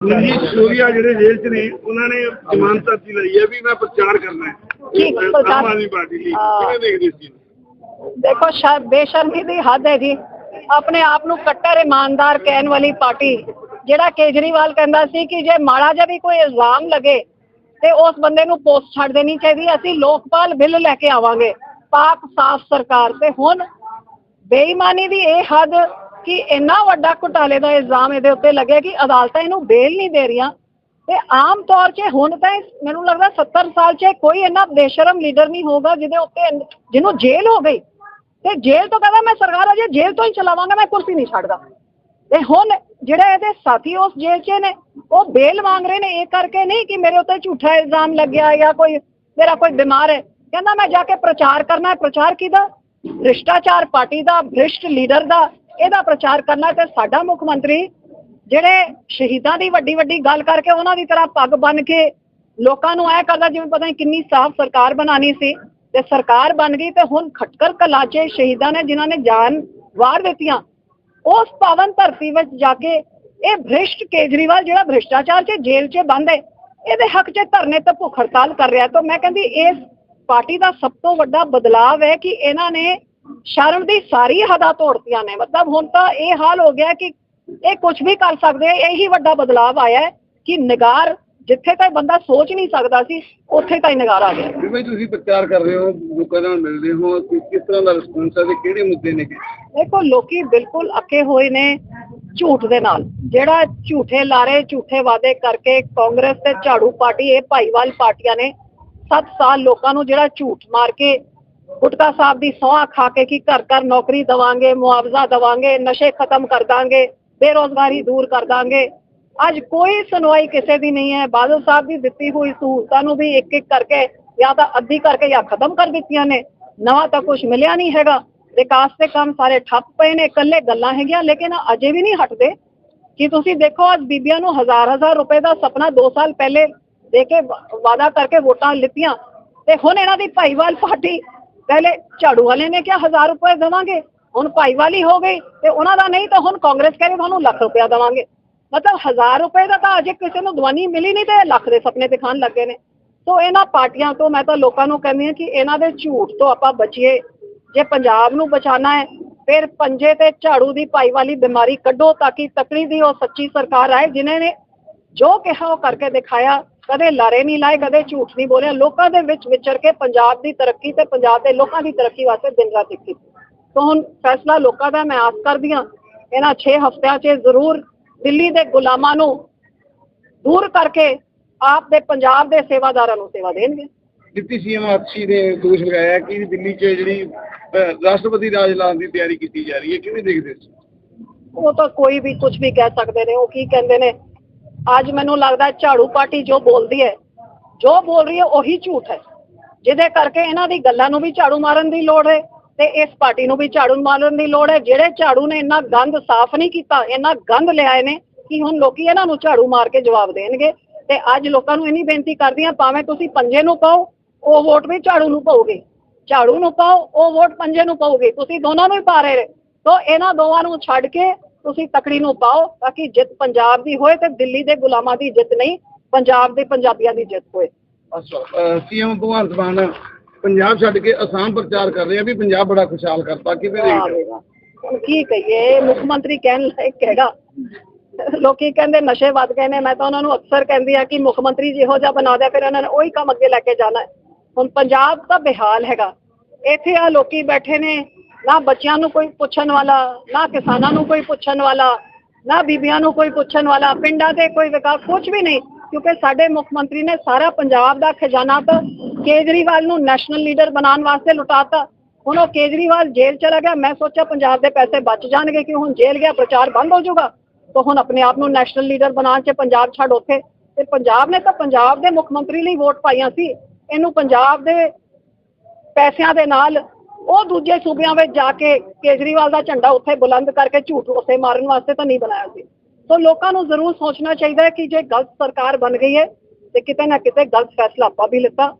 ਜੀ ਸੂਰਿਆ ਜਿਹੜੇ ਜੇਲ੍ਹ 'ਚ ਨੇ ਉਹਨਾਂ ਨੇ ਜ਼ਮਾਨਤ ਅਰਜ਼ੀ ਲਈ ਹੈ ਵੀ ਮੈਂ ਪ੍ਰਚਾਰ ਕਰਨਾ ਹੈ। ਠੀਕ, ਆਮ ਪ੍ਰਚਾਰ- ਆਦਮੀ ਪਾਰਟੀ ਲਈ। ਕਿਵੇਂ ਦੇਖਦੇ ਸੀ ਦੇਖੋ ਸ਼ਰ ਬੇਸ਼ਰਮੀ ਦੀ ਹੱਦ ਹੈ ਜੀ। ਆਪਣੇ ਆਪ ਨੂੰ ਕੱਟਰ ਇਮਾਨਦਾਰ ਕਹਿਣ ਵਾਲੀ ਪਾਰਟੀ ਜਿਹੜਾ ਕੇਜਰੀਵਾਲ ਕਹਿੰਦਾ ਸੀ ਕਿ ਜੇ ਮਾੜਾ ਜਿਹਾ ਵੀ ਕੋਈ ਇਲਜ਼ਾਮ ਲੱਗੇ ਤੇ ਉਸ ਬੰਦੇ ਨੂੰ ਪੋਸਟ ਛੱਡ ਦੇਣੀ ਚਾਹੀਦੀ ਹੈ। ਅਸੀਂ ਲੋਕਪਾਲ ਬਿੱਲ ਲੈ ਕੇ ਆਵਾਂਗੇ। ਪਾਕ ਸਾਫ਼ ਸਰਕਾਰ ਤੇ ਹੁਣ ਬੇਈਮਾਨੀ ਦੀ ਇਹ ਹੱਦ ਕਿ ਇੰਨਾ ਵੱਡਾ ਘੁਟਾਲੇ ਦਾ ਇਲਜ਼ਾਮ ਇਹਦੇ ਉੱਤੇ ਲੱਗਿਆ ਕਿ ਅਦਾਲਤਾਂ ਇਹਨੂੰ ਬੇਲ ਨਹੀਂ ਦੇ ਰਹੀਆਂ। ਤੇ ਆਮ ਤੌਰ 'ਤੇ ਹੁਣ ਤਾਂ ਮੈਨੂੰ ਲੱਗਦਾ 70 ਸਾਲ 'ਚ ਕੋਈ ਇੰਨਾ ਬੇਸ਼ਰਮ ਲੀਡਰ ਨਹੀਂ ਹੋਗਾ ਜਿਹਦੇ ਉੱਤੇ ਜਿਹਨੂੰ ਜੇਲ੍ਹ ਹੋ ਗਈ। ਤੇ ਜੇਲ੍ਹ ਤੋਂ ਕਹਿੰਦਾ ਮੈਂ ਸਰਕਾਰ ਅਜੇ ਜੇਲ੍ਹ ਤੋਂ ਹੀ ਚਲਾਵਾਂਗਾ, ਮੈਂ ਕੁਰਸੀ ਨਹੀਂ ਛੱਡਦਾ। ਤੇ ਹੁਣ ਜਿਹੜੇ ਇਹਦੇ ਸਾਥੀ ਉਸ ਜੇਲ੍ਹ 'ਚ ਨੇ, ਉਹ ਬੇਲ ਮੰਗ ਰਹੇ ਨੇ ਇਹ ਕਰਕੇ ਨਹੀਂ ਕਿ ਮੇਰੇ ਉੱਤੇ ਝੂਠਾ ਇਲਜ਼ਾਮ ਲੱਗਿਆ ਜਾਂ ਕੋਈ ਮੇਰਾ ਕੋਈ ਬਿਮਾਰ ਹੈ। ਕਹਿੰਦਾ ਮੈਂ ਜਾ ਕੇ ਪ੍ਰਚਾਰ ਕਰਨਾ ਹੈ। ਪ੍ਰਚਾਰ ਕਿਹਦਾ? ਭ੍ਰਿਸ਼ਟਾਚਾਰ ਪਾਰਟੀ ਦਾ, ਭ੍ਰਿਸ਼ਟ ਲੀਡਰ ਦਾ। ਇਹਦਾ ਪ੍ਰਚਾਰ ਕਰਨਾ ਤੇ ਸਾਡਾ ਮੁੱਖ ਮੰਤਰੀ ਜਿਹੜੇ ਸ਼ਹੀਦਾਂ ਦੀ ਵੱਡੀ ਵੱਡੀ ਗੱਲ ਕਰਕੇ ਉਹਨਾਂ ਦੀ ਤਰ੍ਹਾਂ ਪੱਗ ਬੰਨ ਕੇ ਲੋਕਾਂ ਨੂੰ ਐ ਕਰਦਾ ਜਿਵੇਂ ਪਤਾ ਨਹੀਂ ਕਿੰਨੀ ਸਾਫ਼ ਸਰਕਾਰ ਬਣਾਣੀ ਸੀ ਤੇ ਸਰਕਾਰ ਬਣ ਗਈ ਤੇ ਹੁਣ ਖਟਕਰ ਕਲਾਚੇ ਸ਼ਹੀਦਾਂ ਨੇ ਜਿਨ੍ਹਾਂ ਨੇ ਜਾਨ ਵਾਰ ਦਿੱਤੀਆਂ, ਉਸ ਪਾਵਨ ਧਰਤੀ ਵਿੱਚ ਜਾ ਕੇ ਇਹ ਭ੍ਰਿਸ਼ਟ ਕੇਜਰੀਵਾਲ ਜਿਹੜਾ ਭ੍ਰਿਸ਼ਟਾਚਾਰ 'ਚ ਜੇਲ੍ਹ 'ਚ ਬੰਦ ਹੈ, ਇਹਦੇ ਹੱਕ 'ਚ ਧਰਨੇ ਤੇ ਭੁੱਖ ਹੜਤਾਲ ਕਰ ਰਿਹਾ ਤਾਂ ਮੈਂ ਕਹਿੰਦੀ ਇਸ ਪਾਰਟੀ ਦਾ ਸਭ ਤੋਂ ਵੱਡਾ ਬਦਲਾਵ ਹੈ ਕਿ ਇਹਨਾਂ ਨੇ ਸ਼ਰਮ ਦੀ ਸਾਰੀ ਹੱਦਾਂ ਤੋੜਤੀਆਂ ਨੇ। ਮਤਲਬ ਹੁਣ ਤਾਂ ਇਹ ਹਾਲ ਹੋ ਗਿਆ ਕਿ ਇਹ ਕੁਝ ਵੀ ਕਰ ਸਕਦੇ ਆ ਇਹੀ ਵੱਡਾ ਬਦਲਾਵ ਆਇਆ ਹੈ ਕਿ ਨਿਗਾਰ ਜਿੱਥੇ ਤੱਕ ਬੰਦਾ ਸੋਚ ਨਹੀਂ ਸਕਦਾ ਸੀ ਉੱਥੇ ਤਾਂ ਨਿਗਾਰ ਆ ਗਿਆ। ਵੀ ਭਾਈ ਤੁਸੀਂ ਪ੍ਰਚਾਰ ਕਰ ਰਹੇ ਹੋ ਲੋਕਾਂ ਨਾਲ ਮਿਲਦੇ ਹੋ ਕਿਸ ਤਰ੍ਹਾਂ ਦਾ ਰਿਸਪੌਂਸ ਹੈ ਤੇ ਕਿਹੜੇ ਮੁੱਦੇ ਨੇ? ਦੇਖੋ ਲੋਕੀ ਬਿਲਕੁਲ ਅੱਕੇ ਹੋਏ ਨੇ ਝੂਠ ਦੇ ਨਾਲ। ਜਿਹੜਾ ਝੂਠੇ ਲਾਰੇ ਝੂਠੇ ਵਾਅਦੇ ਕਰਕੇ ਕਾਂਗਰਸ ਤੇ ਝਾੜੂ ਪਾਰਟੀ ਇਹ ਭਾਈਵਾਲ ਪਾਰਟੀਆਂ ਨੇ 7 ਸਾਲ ਲੋਕਾਂ ਨੂੰ ਜਿਹੜਾ ਝੂਠ ਮਾਰ ਕੇ ਗੁਟਕਾ ਸਾਹਿਬ ਦੀ ਸੌਂਹ ਖਾ ਕੇ ਕਿ ਘਰ ਘਰ ਨੌਕਰੀ ਦਵਾਂਗੇ, ਮੁਆਵਜ਼ਾ ਦਵਾਂਗੇ, ਨਸ਼ੇ ਖਤਮ ਕਰ ਦਾਂਗੇ, ਬੇਰੋਜ਼ਗਾਰੀ ਦੂਰ ਕਰ ਦਾਂਗੇ। ਅੱਜ ਕੋਈ ਸੁਣਵਾਈ ਕਿਸੇ ਦੀ ਨਹੀਂ ਹੈ। ਬਾਦਲ ਸਾਹਿਬ ਦੀ ਦਿੱਤੀ ਹੋਈ ਸਹੂਲਤਾਂ ਨੂੰ ਵੀ ਇੱਕ ਇੱਕ ਕਰਕੇ ਜਾਂ ਤਾਂ ਅੱਧੀ ਕਰਕੇ ਜਾਂ ਖਤਮ ਕਰ ਦਿੱਤੀਆਂ ਨੇ। ਨਵਾਂ ਤਾਂ ਕੁਝ ਮਿਲਿਆ ਨਹੀਂ ਹੈਗਾ। ਵਿਕਾਸ ਦੇ ਕੰਮ ਸਾਰੇ ਠੱਪ ਪਏ ਨੇ, ਇਕੱਲੇ ਗੱਲਾਂ ਹੈਗੀਆਂ, ਲੇਕਿਨ ਅਜੇ ਵੀ ਨਹੀਂ ਹਟਦੇ। ਕਿ ਤੁਸੀਂ ਦੇਖੋ, ਅੱਜ ਬੀਬੀਆਂ ਨੂੰ ਹਜ਼ਾਰ ਹਜ਼ਾਰ ਰੁਪਏ ਦਾ ਸੁਪਨਾ 2 ਸਾਲ ਪਹਿਲੇ ਦੇ ਕੇ ਵਾ- ਕਰਕੇ ਵੋਟਾਂ ਲਿੱਤੀਆਂ। ਤੇ ਹੁਣ ਇਹਨਾਂ ਦੀ ਭਾਈਵਾਲ ਪਾਰਟੀ ਪਹਿਲੇ ਝਾੜੂ ਵਾਲੇ ਨੇ ਕਿਹਾ ਹਜ਼ਾਰ ਰੁਪਏ ਦੇਵਾਂਗੇ, ਹੁਣ ਭਾਈਵਾਲੀ ਹੋ ਗਈ ਤੇ ਉਹਨਾਂ ਦਾ ਨਹੀਂ ਤਾਂ ਹੁਣ ਕਾਂਗਰਸ ਕਹਿੰਦੇ ਤੁਹਾਨੂੰ ਲੱਖ ਰੁਪਇਆ ਦੇਵਾਂਗੇ। ਮਤਲਬ ਹਜ਼ਾਰ ਰੁਪਏ ਦਾ ਤਾਂ ਅਜੇ ਕਿਸੇ ਨੂੰ ਦਵਾਨੀ ਮਿਲੀ ਨਹੀਂ ਤੇ ਲੱਖ ਦੇ ਸੁਪਨੇ ਦਿਖਾਣ ਲੱਗੇ ਨੇ। ਸੋ ਇਹਨਾਂ ਪਾਰਟੀਆਂ ਤੋਂ ਮੈਂ ਤਾਂ ਲੋਕਾਂ ਨੂੰ ਕਹਿੰਦੀ ਹਾਂ ਕਿ ਇਹਨਾਂ ਦੇ ਝੂਠ ਤੋਂ ਆਪਾਂ ਬਚੀਏ। ਜੇ ਪੰਜਾਬ ਨੂੰ ਬਚਾਣਾ ਹੈ, ਫਿਰ ਪੰਜੇ ਤੇ ਝਾੜੂ ਦੀ ਭਾਈਵਾਲੀ ਬਿਮਾਰੀ ਕੱਢੋ ਤਾਂ ਕਿ ਤਕੜੀ ਦੀ ਉਹ ਸੱਚੀ ਸਰਕਾਰ ਆਏ, ਜਿਨ੍ਹਾਂ ਨੇ ਜੋ ਕਿਹਾ ਉਹ ਕਰਕੇ ਦਿਖਾਇਆ। ਕਦੇ ਲਾਰੇ ਨਹੀਂ ਲਾਏ ਕਦੇ ਝੂਠ ਨਹੀਂ ਬੋਲਿਆ। ਲੋਕਾਂ ਦੇ ਵਿੱਚ ਵਿਚਰ ਕੇ ਪੰਜਾਬ ਦੀ ਤਰੱਕੀ ਤੇ ਪੰਜਾਬ ਦੇ ਲੋਕਾਂ ਦੀ ਤਰੱਕੀ ਵਾਸਤੇ ਦਿਨ ਰਾਤ ਇੱਕ ਕੀਤੀ ਤਾਂ ਹੁਣ ਫੈਸਲਾ ਲੋਕਾਂ ਦਾ ਮੈਂ ਆਸ ਕਰਦੀ ਹਾਂ ਇਹਨਾਂ 6 ਹਫ਼ਤਿਆਂ 'ਚ ਜ਼ਰੂਰ ਦਿੱਲੀ ਦੇ ਗੁਲਾਮਾਂ ਨੂੰ ਦੂਰ ਕਰਕੇ ਆਪ ਦੇ ਪੰਜਾਬ ਦੇ ਸੇਵਾਦਾਰਾਂ ਨੂੰ ਸੇਵਾ ਦੇਣਗੇ। ਡਿਪਟੀ ਸੀਐਮ ਆਰਸੀ ਨੇ ਦੋਸ਼ ਲਗਾਇਆ ਕਿ ਦਿੱਲੀ 'ਚ ਜਿਹੜੀ ਰਾਸ਼ਟਰਪਤੀ ਰਾਜ ਲਾਉਣ ਦੀ ਤਿਆਰੀ ਕੀਤੀ ਜਾ ਰਹੀ ਹੈ। ਕਿਵੇਂ ਦੇਖਦੇ ਸੀ ਉਹ ਤਾਂ ਕੋਈ ਵੀ ਕੁਝ ਵੀ ਕਹਿ ਸਕਦੇ ਨੇ ਉਹ ਕੀ ਕਹਿੰਦੇ ਨੇ ਅੱਜ ਮੈਨੂੰ ਲੱਗਦਾ ਝਾੜੂ ਪਾਰਟੀ ਜੋ ਬੋਲਦੀ ਹੈ, ਜੋ ਬੋਲ ਰਹੀ ਹੈ ਉਹੀ ਝੂਠ ਹੈ। ਜਿਹਦੇ ਕਰਕੇ ਇਹਨਾਂ ਦੀ ਗੱਲਾਂ ਨੂੰ ਵੀ ਝਾੜੂ ਮਾਰਨ ਦੀ ਲੋੜ ਹੈ ਤੇ ਇਸ ਪਾਰਟੀ ਨੂੰ ਵੀ ਝਾੜੂ ਮਾਰਨ ਦੀ ਲੋੜ ਹੈ। ਜਿਹੜੇ ਝਾੜੂ ਨੇ ਇੰਨਾ ਗੰਦ ਸਾਫ਼ ਨਹੀਂ ਕੀਤਾ, ਇੰਨਾ ਗੰਦ ਲਿਆਏ ਨੇ ਕਿ ਹੁਣ ਲੋਕੀ ਇਹਨਾਂ ਨੂੰ ਝਾੜੂ ਮਾਰ ਕੇ ਜਵਾਬ ਦੇਣਗੇ। ਤੇ ਅੱਜ ਲੋਕਾਂ ਨੂੰ ਇੰਨੀ ਬੇਨਤੀ ਕਰਦੀ ਹਾਂ, ਭਾਵੇਂ ਤੁਸੀਂ ਪੰਜੇ ਨੂੰ ਪਾਓ, ਉਹ ਵੋਟ ਵੀ ਝਾੜੂ ਨੂੰ ਪਾਓਗੇ ਝਾੜੂ ਨੂੰ ਪਾਓ, ਉਹ ਵੋਟ ਪੰਜੇ ਨੂੰ ਪਾਓਗੇ ਤੁਸੀਂ ਦੋਨਾਂ ਨੂੰ ਹੀ ਪਾ ਰਹੇ ਨੇ ਤੋ ਇਹਨਾਂ ਦੋਵਾਂ ਨੂੰ ਛੱਡ ਕੇ ਤੁਸੀਂ ਤਕੜੀ ਨੂੰ ਪਾਓ ਤਾਂ ਕਿ ਜਿੱਤ ਪੰਜਾਬ ਦੀ ਹੋਏ ਤੇ ਦਿੱਲੀ ਦੇ ਗੁਲਾਮਾਂ ਦੀ ਜਿੱਤ ਨਹੀਂ ਪੰਜਾਬ ਦੇ ਪੰਜਾਬੀਆਂ ਦੀ ਜਿੱਤ ਹੋਏ ਅੱਛਾ ਸੀਐਮ ਭਗਵੰਤ ਮਾਨ ਪੰਜਾਬ ਛੱਡ ਕੇ ਅਸਾਮ ਪ੍ਰਚਾਰ ਕਰ ਰਹੇ ਆ ਵੀ ਪੰਜਾਬ ਬੜਾ ਖੁਸ਼ਹਾਲ ਕਰਤਾ ਕਿਵੇਂ? ਹੁਣ ਕੀ ਕਹੀਏ ਮੁੱਖ ਮੰਤਰੀ ਕਹਿਣ ਲਾਇਕ ਹੈਗਾ ਲੋਕੀ ਕਹਿੰਦੇ ਨਸ਼ੇ ਵੱਧ ਗਏ ਨੇ ਮੈਂ ਤਾਂ ਉਹਨਾਂ ਨੂੰ ਅਕਸਰ ਕਹਿੰਦੀ ਆ ਕਿ ਮੁੱਖ ਮੰਤਰੀ ਜਿਹੋ ਜਿਹਾ ਬਣਾ ਦਿਆ ਫਿਰ ਉਹਨਾਂ ਨੇ ਉਹੀ ਕੰਮ ਅੱਗੇ ਲੈ ਕੇ ਜਾਣਾ ਹੁਣ ਪੰਜਾਬ ਤਾਂ ਬਿਹਾਲ ਹੈਗਾ ਇੱਥੇ ਆ ਲੋਕੀ ਬੈਠੇ ਨੇ ਨਾ ਬੱਚਿਆਂ ਨੂੰ ਕੋਈ ਪੁੱਛਣ ਵਾਲਾ, ਨਾ ਕਿਸਾਨਾਂ ਨੂੰ ਕੋਈ ਪੁੱਛਣ ਵਾਲਾ, ਨਾ ਬੀਬੀਆਂ ਨੂੰ ਕੋਈ ਪੁੱਛਣ ਵਾਲਾ, ਪਿੰਡਾਂ ਦੇ ਕੋਈ ਵਿਕਾਸ ਕੁਝ ਵੀ ਨਹੀਂ, ਕਿਉਂਕਿ ਸਾਡੇ ਮੁੱਖ ਮੰਤਰੀ ਨੇ ਸਾਰਾ ਪੰਜਾਬ ਦਾ ਖਜ਼ਾਨਾ ਤਾਂ ਕੇਜਰੀਵਾਲ ਨੂੰ ਨੈਸ਼ਨਲ ਲੀਡਰ ਬਣਾਉਣ ਵਾਸਤੇ ਲੁਟਾਤਾ। ਹੁਣ ਉਹ ਕੇਜਰੀਵਾਲ ਜੇਲ੍ਹ ਚਲਾ ਗਿਆ, ਮੈਂ ਸੋਚਿਆ ਪੰਜਾਬ ਦੇ ਪੈਸੇ ਬਚ ਜਾਣਗੇ ਕਿ ਹੁਣ ਜੇਲ੍ਹ ਗਿਆ, ਪ੍ਰਚਾਰ ਬੰਦ ਹੋ ਜਾਊਗਾ। ਤਾਂ ਹੁਣ ਆਪਣੇ ਆਪ ਨੂੰ ਨੈਸ਼ਨਲ ਲੀਡਰ ਬਣਾਉਣ 'ਚ ਪੰਜਾਬ ਛੱਡ ਉੱਥੇ। ਤੇ ਪੰਜਾਬ ਨੇ ਤਾਂ ਪੰਜਾਬ ਦੇ ਮੁੱਖ ਮੰਤਰੀ ਲਈ ਵੋਟ ਪਾਈਆਂ ਸੀ। ਇਹਨੂੰ ਪੰਜਾਬ ਦੇ ਪੈਸਿਆਂ ਦੇ ਨਾਲ ਉਹ ਦੂਜੇ ਸੂਬਿਆਂ ਵਿੱਚ ਜਾ ਕੇ ਕੇਜਰੀਵਾਲ ਦਾ ਝੰਡਾ ਉੱਥੇ ਬੁਲੰਦ ਕਰਕੇ ਝੂਠ ਉੱਥੇ ਮਾਰਨ ਵਾਸਤੇ ਤਾਂ ਨਹੀਂ ਬਣਾਇਆ ਸੀ। ਸੋ ਲੋਕਾਂ ਨੂੰ ਜ਼ਰੂਰ ਸੋਚਣਾ ਚਾਹੀਦਾ ਹੈ ਕਿ ਜੇ ਗਲਤ ਸਰਕਾਰ ਬਣ ਗਈ ਹੈ ਤੇ ਕਿਤੇ ਨਾ ਕਿਤੇ ਗਲਤ ਫੈਸਲਾ ਆਪਾਂ ਵੀ ਲਿੱਤਾ।